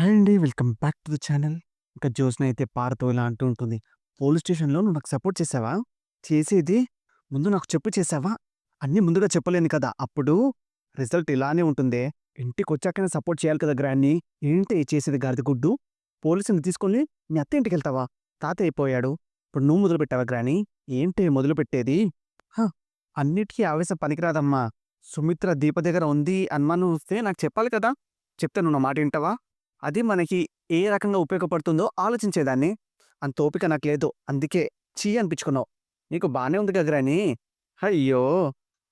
Hi అండి. Welcome back to the channel. ఇంకా జ్యోత్స్న అయితే పారతో ఇలా అంటూ ఉంటుంది. పోలీస్ స్టేషన్‌లో నువ్వు నాకు సపోర్ట్ చేసావా చేసేది ముందు నాకు చెప్పు చేసావా అన్నీ ముందుగా చెప్పలేను కదా! అప్పుడు రిజల్ట్ ఇలానే ఉంటుందే. ఇంటికొచ్చాకనే సపోర్ట్ చేయాలి కదా గ్రాన్ని. ఏంటి చేసేది గారిది గుడ్డు? పోలీసుని తీసుకొని మీ అత్త ఇంటికెళ్తావా? తాతయ్య అయిపోయాడు. ఇప్పుడు నువ్వు మొదలుపెట్టావా గ్రాని? ఏంటి మొదలుపెట్టేది? పెట్టేది అన్నిటికీ ఆవేశం పనికిరాదమ్మా. సుమిత్ర దీప దగ్గర ఉంది అనుమానం వస్తే నాకు చెప్పాలి కదా! చెప్తే నువ్వు నా మాట వింటావా? అది మనకి ఏ రకంగా ఉపయోగపడుతుందో ఆలోచించేదాన్ని. అంత ఓపిక నాకు లేదు. అందుకే ఛీ అనిపించుకున్నావు. నీకు బాగానే ఉంది కదా అయ్యో!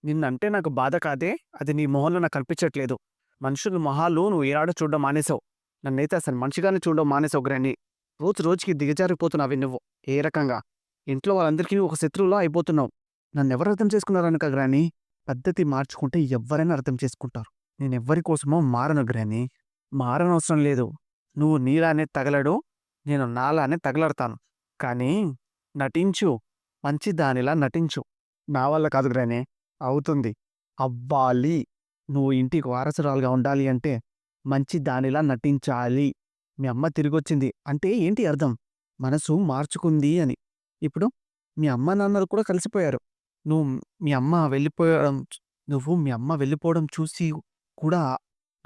నిన్నంటే నాకు బాధ కాదే. అది నీ మొహంలో నాకు కనిపించట్లేదు. మనుషుల మొహాలు నువ్వు ఏనాడో చూడడం మానేశావు. నన్నైతే అసలు మనిషిగానే చూడడం మానేశావు గ్రాని. రోజు రోజుకి దిగజారిపోతున్నావే నువ్వు. ఏ రకంగా? ఇంట్లో వాళ్ళందరికీ ఒక శత్రువులా అయిపోతున్నావు. నన్నెవరు అర్థం చేసుకున్నారనుక గ్రాని? పద్ధతి మార్చుకుంటే ఎవ్వరైనా అర్థం చేసుకుంటారు. నేనెవ్వరి కోసమో మారను గ్రాని. మారనవసరం లేదు. నువ్వు నీలానే తగలడు. నేను నాలానే తగలడతాను. కానీ నటించు. మంచి దానిలా నటించు. నా వల్ల కాదు గ్రానే అవుతుంది. అవ్వాలి. నువ్వు ఇంటికి వారసురాలుగా ఉండాలి అంటే మంచి దానిలా నటించాలి. మీ అమ్మ తిరిగొచ్చింది అంటే ఏంటి అర్థం? మనసు మార్చుకుంది అని. ఇప్పుడు మీ అమ్మ నాన్నలు కూడా కలిసిపోయారు. నువ్వు మీ అమ్మ వెళ్ళిపోవడం నువ్వు మీ అమ్మ వెళ్ళిపోవడం చూసి కూడా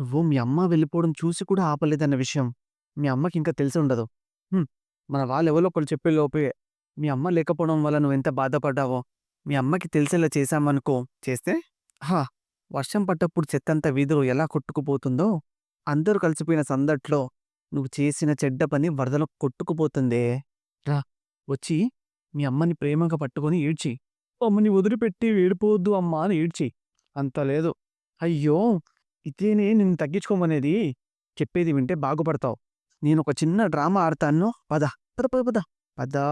నువ్వు మీ అమ్మ వెళ్ళిపోవడం చూసి కూడా ఆపలేదన్న విషయం మీ అమ్మకి ఇంకా తెలిసి ఉండదు. మన వాళ్ళెవరో ఒకళ్ళు చెప్పేలోపే మీ అమ్మ లేకపోవడం వల్ల నువ్వు ఎంత బాధపడ్డావో మీ అమ్మకి తెలిసేలా చేశామనుకో చేస్తే హా! వర్షం పడ్డప్పుడు చెత్తంతా వీధిలో ఎలా కొట్టుకుపోతుందో అందరూ కలిసిపోయిన సందట్లో నువ్వు చేసిన చెడ్డ పని వరదలో కొట్టుకుపోతుందే. రా! వచ్చి మీ అమ్మని ప్రేమగా పట్టుకొని ఏడ్చి. అమ్మని వదిలిపెట్టి వేడిపోవద్దు అమ్మా అని ఏడ్చి. అంత లేదు. అయ్యో! ఇదేనే నిన్ను తగ్గించుకోమనేది. చెప్పేది వింటే బాగుపడతావు. నేనొక చిన్న డ్రామా ఆడతాను. పద. పద పద పద. పదా!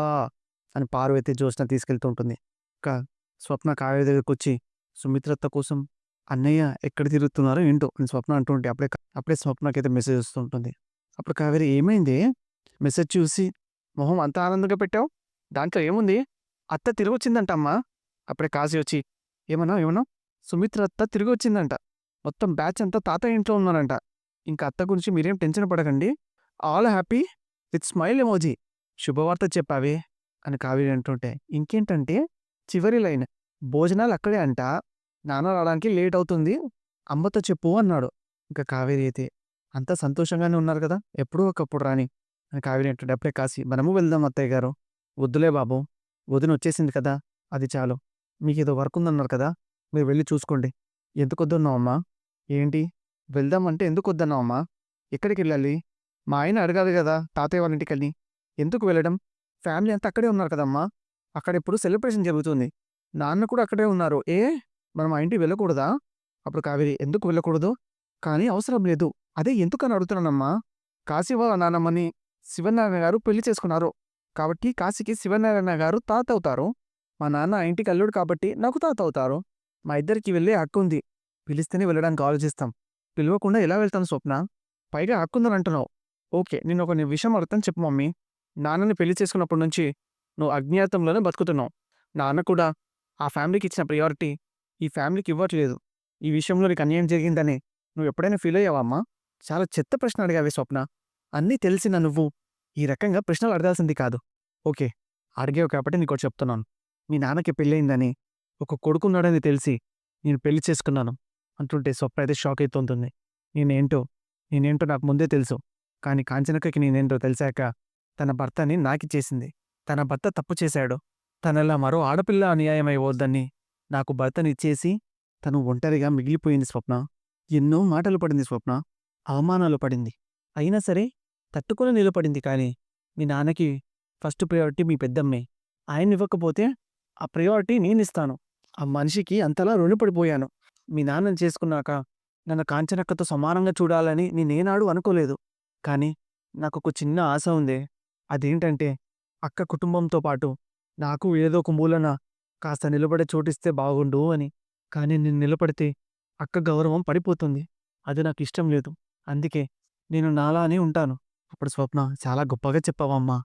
అని పార్వతి జ్యోత్స్న తీసుకెళ్తూ ఉంటుంది. స్వప్న కావ్య దగ్గరకొచ్చి సుమిత్రత్త కోసం అన్నయ్య ఎక్కడ తిరుగుతున్నారో ఏంటో అని స్వప్న అంటుంటే అప్పుడే అప్పుడే స్వప్నకైతే మెసేజ్ వస్తుంటుంది అప్పుడు కావేరి ఏమైంది మెసేజ్ చూసి మొహం అంత ఆనందంగా పెట్టావు? దాంట్లో ఏముంది? అత్త తిరిగొచ్చిందంట అమ్మా. అప్పుడే కాశీ వచ్చి ఏమన్నావు? ఏమన్నావు? సుమిత్ర అత్త తిరిగొచ్చిందంట. మొత్తం బ్యాచ్ అంతా తాతయ్య ఇంట్లో ఉన్నారంట. ఇంక అత్త గురించి మీరేం టెన్షన్ పడకండి. All happy with smile emoji శుభవార్త చెప్పావే అని కావేరి అంటుంటే ఇంకేంటంటే చివరి లైన్ భోజనాలు అక్కడే అంట. నాన్న రావడానికి లేట్ అవుతుంది. అమ్మతో చెప్పు అన్నాడు. ఇంక కావేరి అయితే అంతా సంతోషంగానే ఉన్నారు కదా! ఎప్పుడూ ఒకప్పుడు రాని అని కావేరి అంటుంటే అప్పుడే కాశీ మనము వెళ్దాం అత్తయ్య గారు. వద్దులే బాబు. వదిన వచ్చేసింది కదా! అది చాలు. మీకేదో వర్క్ ఉందన్నారు కదా! మీరు వెళ్ళి చూసుకోండి. ఎందుకొద్దన్నావమ్మా? ఏంటి? వెళ్దామంటే ఎందుకొద్దన్నావమ్మా? ఎక్కడికెళ్ళాలి? మా ఆయన అడగాలి కదా తాతయ్య వాళ్ళ ఇంటికెళ్ళి. ఎందుకు వెళ్ళడం? ఫ్యామిలీ అంతా అక్కడే ఉన్నారు కదమ్మా! అక్కడిప్పుడు సెలబ్రేషన్ జరుగుతుంది. నాన్న కూడా అక్కడే ఉన్నారు. ఏ? మనం ఆ ఇంటికి వెళ్ళకూడదా? అప్పుడు కావేరి ఎందుకు వెళ్ళకూడదు? కానీ అవసరం లేదు. అదే ఎందుకని అడుగుతున్నానమ్మా. కాశీ వాళ్ళ నాన్నమ్మని శివనారాయణ గారు పెళ్ళి చేసుకున్నారు. కాబట్టి కాశీకి శివనారాయణ గారు తాత అవుతారు. మా నాన్న ఇంటికి అల్లుడు కాబట్టి నాకు తాత అవుతారు. మా ఇద్దరికి వెళ్ళే హక్కుంది. పిలిస్తేనే వెళ్ళడానికి ఆలోచిస్తాం. పిలవకుండా ఎలా వెళ్తాను స్వప్న? పైగా హక్కుందని అంటున్నావు. ఓకే. నేను ఒక విషయం అర్థం చెప్పు మమ్మీ. నాన్నని పెళ్ళి చేసుకున్నప్పటి నుంచి నువ్వు అజ్ఞాతంలోనే బతుకుతున్నావు. నాన్న కూడా ఆ ఫ్యామిలీకి ఇచ్చిన ప్రయారిటీ ఈ ఫ్యామిలీకి ఇవ్వట్లేదు. ఈ విషయంలో నీకు అన్యాయం జరిగిందని నువ్వు ఎప్పుడైనా ఫీల్ అయ్యావా అమ్మా? చాలా చెత్త ప్రశ్న అడిగావే స్వప్న. అన్నీ తెలిసిన నువ్వు ఈ రకంగా ప్రశ్నలు అడగాల్సింది కాదు. ఓకే. అడిగావు కాబట్టి నీకు చెప్తున్నాను. మీ నాన్నకి పెళ్ళయిందని, ఒక కొడుకున్నాడని తెలిసి నేను పెళ్ళి చేసుకున్నాను అంటుంటే స్వప్న అయితే షాక్ అవుతుంటుంది నేనేంటో నేనేంటో నాకు ముందే తెలుసు. కానీ కాంచనక్కకి నేనేంటో తెలిసాక తన భర్తని నాకిచ్చేసింది. తన భర్త తప్పు చేశాడు. తనలా మరో ఆడపిల్ల అన్యాయమైపోద్దని నాకు భర్తనిచ్చేసి తను ఒంటరిగా మిగిలిపోయింది స్వప్న. ఎన్నో మాటలు పడింది స్వప్న. అవమానాలు పడింది. అయినా సరే తట్టుకుని నిలబడింది కానీ మీ నాన్నకి ఫస్ట్ ప్రయారిటీ మీ పెద్దమ్మే. ఆయన్నివ్వకపోతే ఆ ప్రయారిటీ నేనిస్తాను. ఆ మనిషికి అంతలా రుణపడిపోయాను. మీ నాన్నని చేసుకున్నాక నన్ను కాంచనక్కతో సమానంగా చూడాలని నేనేనాడు అనుకోలేదు. కానీ ఒక చిన్న ఆశ ఉందే. అదేంటంటే అక్క కుటుంబంతో పాటు నాకు ఏదో ఒక మూలన కాస్త నిలబడే చోటిస్తే బాగుండు అని. కానీ నేను నిలబడితే అక్క గౌరవం పడిపోతుంది. అది నాకిష్టం లేదు. అందుకే నేను నాలానే ఉంటాను. అప్పుడు స్వప్న చాలా గొప్పగా చెప్పావమ్మా.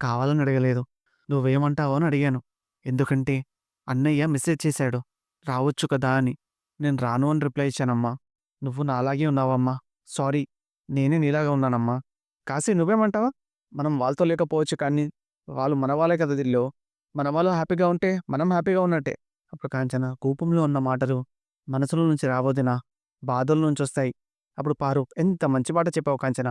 కావాలని అడగలేదు. నువ్వేమంటావో అని అడిగాను. ఎందుకంటే అన్నయ్య మెసేజ్ చేశాడు. రావచ్చు కదా అని. నేను రాను అని రిప్లై ఇచ్చానమ్మా. నువ్వు నాలాగే ఉన్నావమ్మా. సారీ. నేనే నీలాగా ఉన్నానమ్మా. కాశీ నువ్వేమంటావా మనం వాళ్ళతో లేకపోవచ్చు కానీ, వాళ్ళు మన వాళ్ళే కదా దిల్లో మన వాళ్ళు హ్యాపీగా ఉంటే, మనం హ్యాపీగా ఉన్నట్టే. అప్పుడు కాంచన కోపంలో ఉన్న మాటలు మనసులో నుంచి రావొదినా. బాధల నుంచొస్తాయి. అప్పుడు పారు ఎంత మంచి మాట చెప్పావు కాంచన.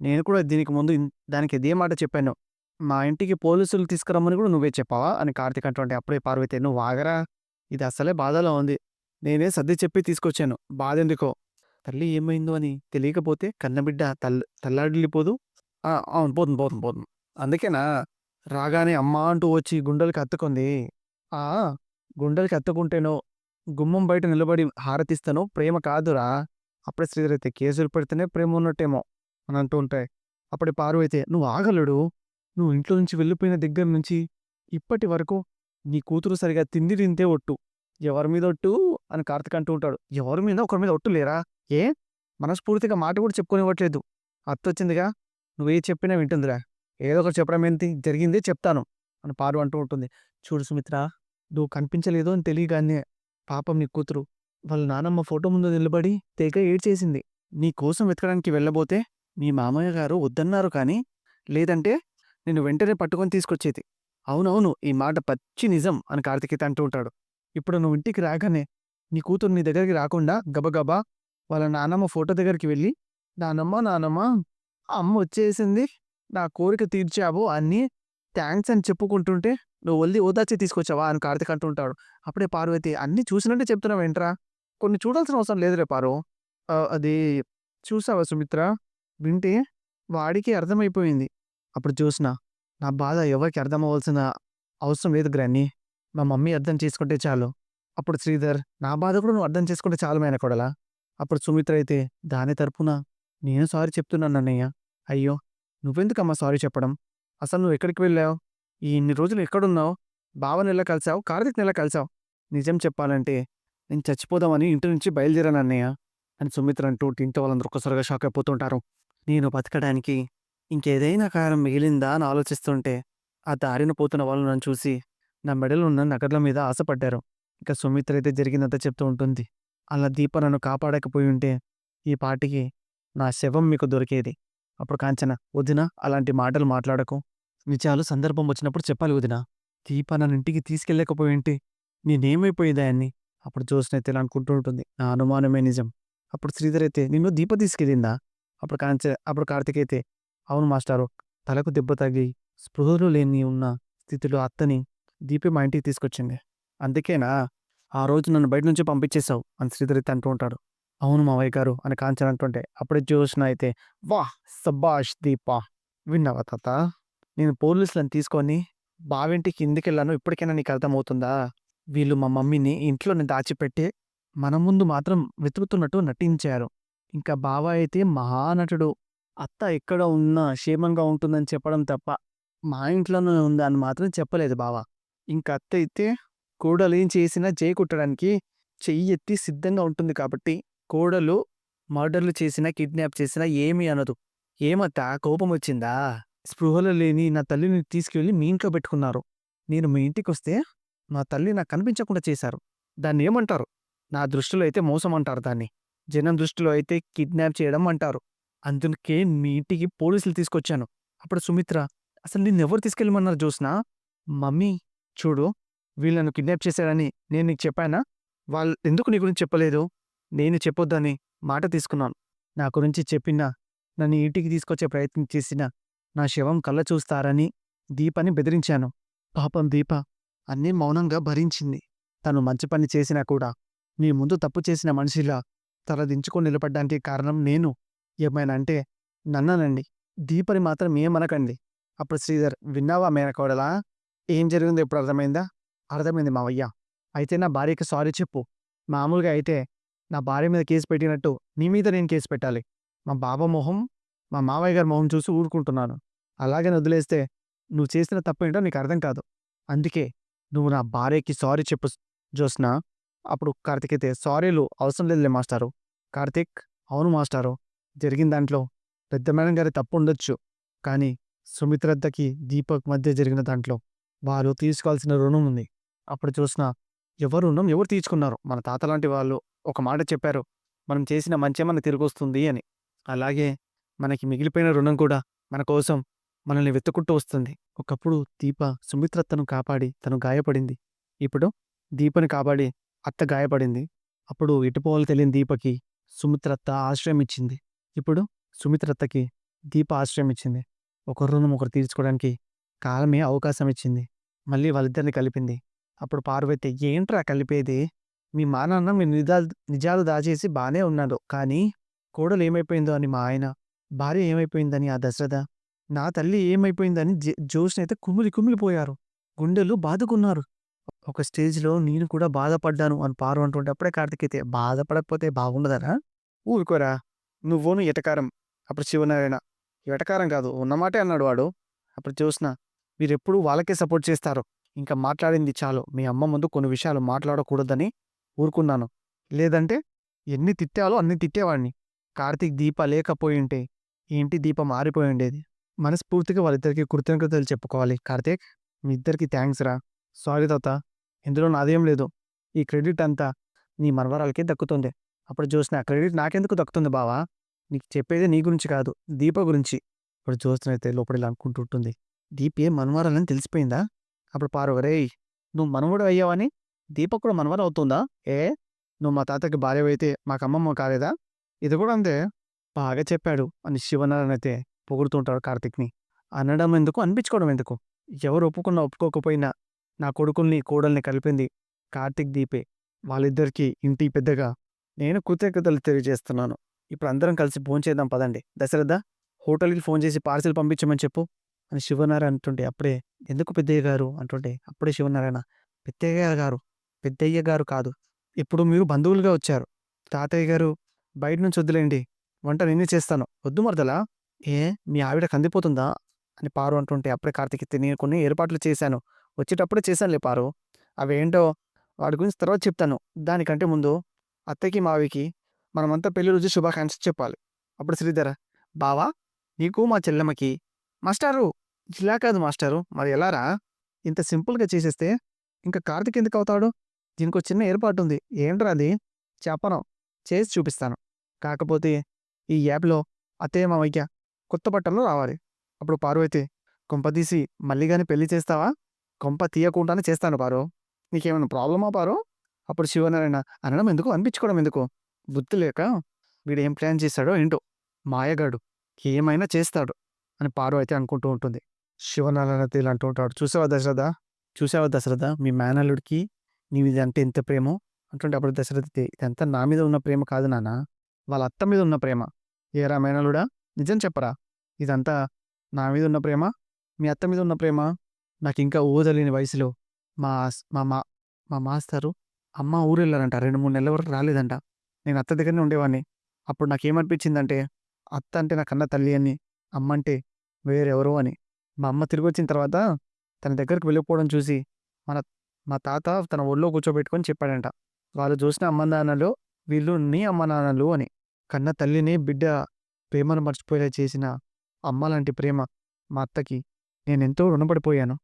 నేను కూడా దీనికి ముందు దానికి ఇదే మాట చెప్పాను. మా ఇంటికి పోలీసులు తీసుకురమ్మని కూడా నువ్వే చెప్పావా? అని కార్తీక్ అంటుంటే అప్పుడే పార్వతి నువ్వు ఆగరా! ఇది అసలే బాధలో ఉంది. నేనే సర్ది చెప్పి తీసుకొచ్చాను. బాధెందుకో. తల్లి ఏమైందో అని తెలియకపోతే కన్నబిడ్డ తల్ తల్లాడిల్లిపోదు? ఆ! అవును. పోతుంది. పోతుంది. పోతుంది. అందుకేనా రాగానే అమ్మా అంటూ వచ్చి గుండెలకి అత్తుకుంది ఆ! గుండెలకి అత్తుకుంటేనో గుమ్మం బయట నిలబడి హారతిస్తానో ప్రేమ కాదురా! అప్పుడే శ్రీధర్ అయితే కేసులు పెడితేనే ప్రేమ ఉన్నట్టేమో అని అంటూ ఉంటాయి అప్పుడే పారు అయితే నువ్వు ఆగలడు నువ్వు ఇంట్లో నుంచి వెళ్ళిపోయిన దగ్గర నుంచి ఇప్పటి వరకు నీ కూతురు సరిగా తిండి తింటే ఒట్టు. ఎవరి మీద ఒట్టు? అని కార్తిక్ అంటూ ఉంటాడు. ఎవరి మీద ఒకరి మీద ఒట్టు లేరా? ఏ? మనస్ఫూర్తిగా మాట కూడా చెప్పుకోనివ్వట్లేదు. అత్తొచ్చిందిగా నువ్వే చెప్పినా వింటుందిరా. ఏదో ఒకటి చెప్పడం ఏంటి? జరిగిందే చెప్తాను అని పారు అంటూ ఉంటుంది. చూడు సుమిత్ర నువ్వు కనిపించలేదు అని తెలియగానే పాపం నీ కూతురు వాళ్ళ నానమ్మ ఫోటో ముందు నిలబడి తెగ ఏడ్చేసింది. నీ కోసం వెతకడానికి వెళ్ళబోతే మీ మామయ్య గారు వద్దన్నారు కానీ, లేదంటే నిన్ను వెంటనే పట్టుకొని తీసుకొచ్చేది. అవునవును. ఈ మాట పచ్చి నిజం అని కార్తికేత అంటూ ఉంటాడు. ఇప్పుడు నువ్వు ఇంటికి రాగానే నీ కూతురు నీ దగ్గరికి రాకుండా గబగబా వాళ్ళ నానమ్మ ఫోటో దగ్గరికి వెళ్ళి, నానమ్మ నానమ్మ అమ్మ వచ్చేసింది. నా కోరిక తీర్చావు అన్నీ థ్యాంక్స్ అని చెప్పుకుంటుంటే నువ్వు వల్లి ఓదార్చి తీసుకొచ్చావా? అని కార్తీక్ అంటుంటాడు అప్పుడే పార్వతి అన్నీ చూసినట్టే చెప్తున్నావు ఏంట్రా కొన్ని చూడాల్సిన అవసరం లేదురే పారు. అది చూసావా సుమిత్ర? వింటే వాడికి అర్థమైపోయింది. అప్పుడు చూసిన నా బాధ ఎవరికి అర్థమవ్వాల్సిన అవసరం లేదు గ్రాన్ని మా మమ్మీ అర్థం చేసుకుంటే చాలు. అప్పుడు శ్రీధర్ నా బాధ కూడా నువ్వు అర్థం చేసుకుంటే చాలు మేనకోడలా. అప్పుడు సుమిత్ర అయితే దాని తరపున నేను సారీ చెప్తున్నానన్నయ్య. అయ్యో! నువ్వెందుకమ్మా సారీ చెప్పడం? అసలు నువ్వు ఎక్కడికి వెళ్ళావు? ఈ ఇన్ని రోజులు ఎక్కడున్నావు? బావని ఎలా కలిసావు? కార్తీక్ నెల కలిసావు? నిజం చెప్పాలంటే నేను చచ్చిపోదామని ఇంటి నుంచి బయలుదేరానన్నయ్య అని సుమిత్ర అంటూ ఉంటే ఇంట్లో వాళ్ళందరూ ఒక్కసారిగా షాక్ అయిపోతుంటారు. నేను బతకడానికి ఇంకేదైనా కారణం మిగిలిందా అని ఆలోచిస్తుంటే, ఆ దారిన పోతున్న వాళ్ళు నన్ను చూసి నా మెడలో ఉన్న నగర్ల మీద ఆశపడ్డారు. ఇక సుమిత్ర అయితే జరిగిందంతా చెప్తూ ఉంటుంది. అలా దీప నన్ను కాపాడకపోయుంటే ఈ పాటికి నా శవం మీకు దొరికేది. అప్పుడు కాంచన వదిన అలాంటి మాటలు మాట్లాడకు. నిజాలు సందర్భం వచ్చినప్పుడు చెప్పాలి వదిన దీప నన్ను ఇంటికి తీసుకెళ్ళకపోయుంటే నేనేమైపోయేదాన్ని? అప్పుడు జ్యోత్స్న అయితే ఇలా అనుకుంటూ ఉంటుంది. నా అనుమానమే నిజం. అప్పుడు శ్రీధర్ అయితే నిన్ను దీప తీసుకెళ్ళిందా? అప్పుడు కాంచ అప్పుడు కార్తిక్ అయితే అవును మాస్టారు. తలకు దెబ్బ తగిలి స్పృహలు లేని ఉన్న స్థితిలో అత్తని దీపే మా ఇంటికి తీసుకొచ్చింది. అందుకేనా ఆ రోజు నన్ను బయట నుంచి పంపించేశావు అని శ్రీధర్ అయితే అంటూ ఉంటాడు. అవును మావయ్య గారు అని కాంచన అంటుంటే అప్పుడే జ్యోత్స్న అయితే వాహ్! సబాష్ దీపా విన్నావా తాత? నేను పోలీసులను తీసుకొని బావింటికి ఎందుకెళ్ళానో ఇప్పటికైనా నీకు అర్థమవుతుందా? వీళ్ళు మా మమ్మీని ఇంట్లోనే దాచిపెట్టి మన ముందు మాత్రం వెతుకుతున్నట్టు నటించారు. ఇంకా బావ అయితే మహానటుడు. అత్త ఎక్కడ ఉన్నా క్షేమంగా ఉంటుందని చెప్పడం తప్ప మా ఇంట్లోనే ఉందా అని మాత్రం చెప్పలేదు బావ. ఇంక అత్త అయితే కోడలేం చేసినా జై చెయ్యి ఎత్తి సిద్ధంగా ఉంటుంది కాబట్టి కోడలు మర్డర్‌లు చేసినా, కిడ్నాప్ చేసినా ఏమీ అనదు. ఏమత్తా కోపమొచ్చిందా? స్పృహలో లేని నా తల్లిని తీసుకెళ్ళి మీ ఇంట్లో పెట్టుకున్నారు. నేను మీ ఇంటికొస్తే మా తల్లి నాకు కనిపించకుండా చేశారు. దాన్నేమంటారు? నా దృష్టిలో అయితే మోసం అంటారు దాన్ని. జనం దృష్టిలో అయితే కిడ్నాప్ చేయడం అంటారు. అందుకే మీ ఇంటికి పోలీసులు తీసుకొచ్చాను. అప్పుడు సుమిత్ర అసలు నిన్నెవరు తీసుకెళ్ళమన్నారు జోస్నా మమ్మీ చూడు వీళ్ళను కిడ్నాప్ చేశాడని నేను నీకు చెప్పానా? వాళ్ళు ఎందుకు నీ గురించి చెప్పలేదు? నేను చెప్పొద్దని మాట తీసుకున్నాను. నా గురించి చెప్పినా, నన్ను ఇంటికి తీసుకొచ్చే ప్రయత్నం చేసినా, నా శవం కళ్ళ చూస్తారని దీపని బెదిరించాను. పాపం దీప అన్నీ మౌనంగా భరించింది. తను మంచి పని చేసినా కూడా మీ ముందు తప్పు చేసిన మనిషిలా తలదించుకొని నిలబడ్డానికి కారణం నేను. ఏమైనా అంటే నన్ననండి. దీపని మాత్రం ఏమనకండి. అప్పుడు శ్రీధర్ విన్నావా మేనకోడలా? ఏం జరిగిందో ఇప్పుడు అర్థమైందా? అర్థమైంది మావయ్య. అయితే నా భార్యకి సారీ చెప్పు. మామూలుగా అయితే నా భార్య మీద కేసు పెట్టినట్టు నీ మీద నేను కేసు పెట్టాలి. మా బాబా మొహం, మా మావయ్య గారి మొహం చూసి ఊరుకుంటున్నాను. అలాగే వదిలేస్తే నువ్వు చేసిన తప్పేంటో నీకు అర్థం కాదు. అందుకే నువ్వు నా భార్యకి సారీ చెప్పు జోస్నా అప్పుడు కార్తీక్ అయితే సారీలు అవసరం లేదులే మాస్టారు. కార్తిక్ అవును మాస్టారు. జరిగిన దాంట్లో పెద్ద మేడం గారి తప్పు ఉండొచ్చు. కానీ సుమిత్రద్దకి దీపక్ మధ్య జరిగిన దాంట్లో వారు తీసుకోవాల్సిన రుణం ఉంది. అప్పుడు చూసిన ఎవరు రుణం ఎవరు తీర్చుకున్నారు? మన తాతలాంటి వాళ్ళు ఒక మాట చెప్పారు. మనం చేసిన మంచే మనకు తిరిగొస్తుంది అని. అలాగే మనకి మిగిలిపోయిన రుణం కూడా మన కోసం మనల్ని వెతుక్కుంటూ వస్తుంది. ఒకప్పుడు దీప సుమిత్రత్తను కాపాడి తను గాయపడింది. ఇప్పుడు దీపని కాపాడి అత్త గాయపడింది. అప్పుడు ఎటు తెలియని దీపకి సుమిత్రత్త ఆశ్రయం ఇచ్చింది. ఇప్పుడు సుమిత్రత్తకి దీప ఆశ్రయం ఇచ్చింది. ఒకరు రుణం ఒకరు తీర్చుకోవడానికి కాలమే అవకాశం ఇచ్చింది. మళ్ళీ వాళ్ళిద్దరిని కలిపింది. అప్పుడు పార్వతి ఏంట్రా కలిపేది? మీ మా నాన్న మీ నిజాలు నిజాలు దాచేసి బానే ఉన్నాడు. కానీ కోడలు ఏమైపోయిందో అని మా ఆయన, భార్య ఏమైపోయిందని ఆ దశరథ, నా తల్లి ఏమైపోయిందని జె అయితే కుమిలి కుమిలిపోయారు. గుండెలు బాదుకున్నారు. ఒక స్టేజ్‌లో నేను కూడా బాధపడ్డాను అని పారు అంటుంటే అప్పుడే కార్తీకైతే బాధపడకపోతే బాగుండదరా? ఊరుకోరా! నువ్వును ఎటకారం. అప్పుడు శివనారాయణ ఎటకారం కాదు ఉన్నమాటే అన్నాడు వాడు. అప్పుడు చూసిన మీరెప్పుడు వాళ్ళకే సపోర్ట్ చేస్తారు. ఇంకా మాట్లాడింది చాలు. మీ అమ్మ ముందు కొన్ని విషయాలు మాట్లాడకూడదని ఊరుకున్నాను. లేదంటే ఎన్ని తిట్టాలో అన్ని తిట్టేవాడిని. కార్తీక్ దీప లేకపోయుంటే ఏంటి దీప మారిపోయుండేది. మనస్ఫూర్తిగా వాళ్ళిద్దరికీ కృతజ్ఞతలు చెప్పుకోవాలి. కార్తీక్ మీ ఇద్దరికీ థ్యాంక్స్ రా! సారీ తాత. ఇందులో నాదేం లేదు. ఈ క్రెడిట్ అంతా నీ మనవరాలకే దక్కుతుంది. అప్పుడు చూసిన క్రెడిట్ నాకెందుకు దక్కుతుంది బావా? నీకు చెప్పేది నీ గురించి కాదు. దీప గురించి. ఇప్పుడు చూస్తున్నైతే లోపల ఇలా అనుకుంటుంటుంది. దీపే మనవరాలని తెలిసిపోయిందా? అప్పుడు పార్వ రే నువ్వు మనవడు అయ్యావని దీప కూడా మనవరవుతుందా? ఏ? నువ్వు మా తాతకి భార్యవైతే మాకు అమ్మమ్మ కాలేదా? ఇది కూడా అంతే. బాగా చెప్పాడు అని శివనారాయణ అయితే పొగుడుతుంటాడు కార్తీక్‌ని. అనడం ఎందుకు? అనిపించుకోవడం ఎందుకు? ఎవరు ఒప్పుకున్నా ఒప్పుకోకపోయినా నా కొడుకుల్ని, కోడల్ని కలిపింది కార్తీక్, దీపే. వాళ్ళిద్దరికీ ఇంటి పెద్దగా నేను కృతజ్ఞతలు తెలియజేస్తున్నాను. ఇప్పుడు అందరం కలిసి చేద్దాం పదండి. దశరథ హోటల్‌కి ఫోన్ చేసి పార్సిల్ పంపించమని చెప్పు అని శివనారాయణ అంటుంటే అప్పుడే ఎందుకు పెద్దయ్య గారు అంటుంటే అప్పుడే శివనారాయణ పెద్దయ్య గారు, పెద్దయ్య గారు కాదు. ఇప్పుడు మీరు బంధువులుగా వచ్చారు. తాతయ్య గారు బయట నుంచి వద్దులేండి. వంట నేనే చేస్తాను. వద్దు మరదలా. ఏ మీ ఆవిడ కందిపోతుందా? అని పారు అంటుంటే అప్పుడే కార్తీక్ నేను కొన్ని ఏర్పాట్లు చేశాను. వచ్చేటప్పుడే చేశానులే పారు. అవేంటో వాడి గురించి తర్వాత చెప్తాను. దానికంటే ముందు అత్తకి, మావికి మనమంతా పెళ్ళి రోజు శుభాకాంక్షలు చెప్పాలి. అప్పుడు శ్రీధర బావా! నీకు మా చెల్లెమ్మకి మాస్టారు ఇలా కాదు మాస్టారు మరి ఎలారా? ఇంత సింపుల్‌గా చేసేస్తే ఇంక కార్తీక్ ఎందుకవుతాడు? దీనికో చిన్న ఏర్పాటుంది. ఏంట్రా అది? చెప్పను. చేసి చూపిస్తాను. కాకపోతే ఈ యాప్‌లో అత్తయ్య, మామయ్య కొత్త బట్టల్లో రావాలి. అప్పుడు పారు అయితే కొంపదీసి మళ్ళీ పెళ్ళి చేస్తావా? కొంప తీయకుండానే చేస్తాను పారు. నీకేమైనా ప్రాబ్లమా పారు? అప్పుడు శివనారాయణ అనడం ఎందుకు? అనిపించుకోవడం ఎందుకు? బుద్ధి లేక వీడేం ప్లాన్ చేస్తాడో ఏంటో? మాయగాడు. ఏమైనా చేస్తాడు అని పారు అయితే అనుకుంటూ ఉంటుంది. శివనారాయణ అయితే ఇలా అంటూ ఉంటాడు. చూసావా దశరథ? చూసావా దశరథ? మీ మేనల్లుడికి నీ మీద అంటే ఎంత ప్రేమో? అంటుంటే అప్పుడు దశరథ ఇదంతా నా మీద ఉన్న ప్రేమ కాదు నాన్న. వాళ్ళ అత్త మీద ఉన్న ప్రేమ. ఏరా మేనల్లుడా? నిజం చెప్పరా? ఇదంతా నా మీద ఉన్న ప్రేమా? మీ అత్త మీద ఉన్న ప్రేమా? నాకింకా ఊహ తెలియని వయసులో మా మా మా మా మాస్టారు అమ్మ ఊరెళ్ళారంట. 2, 3 నెలల వరకు రాలేదంట. నేను అత్త దగ్గరనే ఉండేవాడిని. అప్పుడు నాకేమనిపించిందంటే అత్త అంటే నా కన్న తల్లి అని, అమ్మంటే వేరెవరో అని. మా అమ్మ తిరిగొచ్చిన తర్వాత తన దగ్గరికి వెళ్ళిపోవడం చూసి మన మా తాత తన ఒళ్ళో కూర్చోబెట్టుకొని చెప్పాడంట. వాళ్ళు చూసిన అమ్మానాన్నలు వీళ్ళు నీ అమ్మానాన్నలు అని. కన్న తల్లిని బిడ్డ ప్రేమను మర్చిపోయేలా చేసిన అమ్మ లాంటి ప్రేమ మా అత్తకి నేనెంతో రుణపడిపోయాను.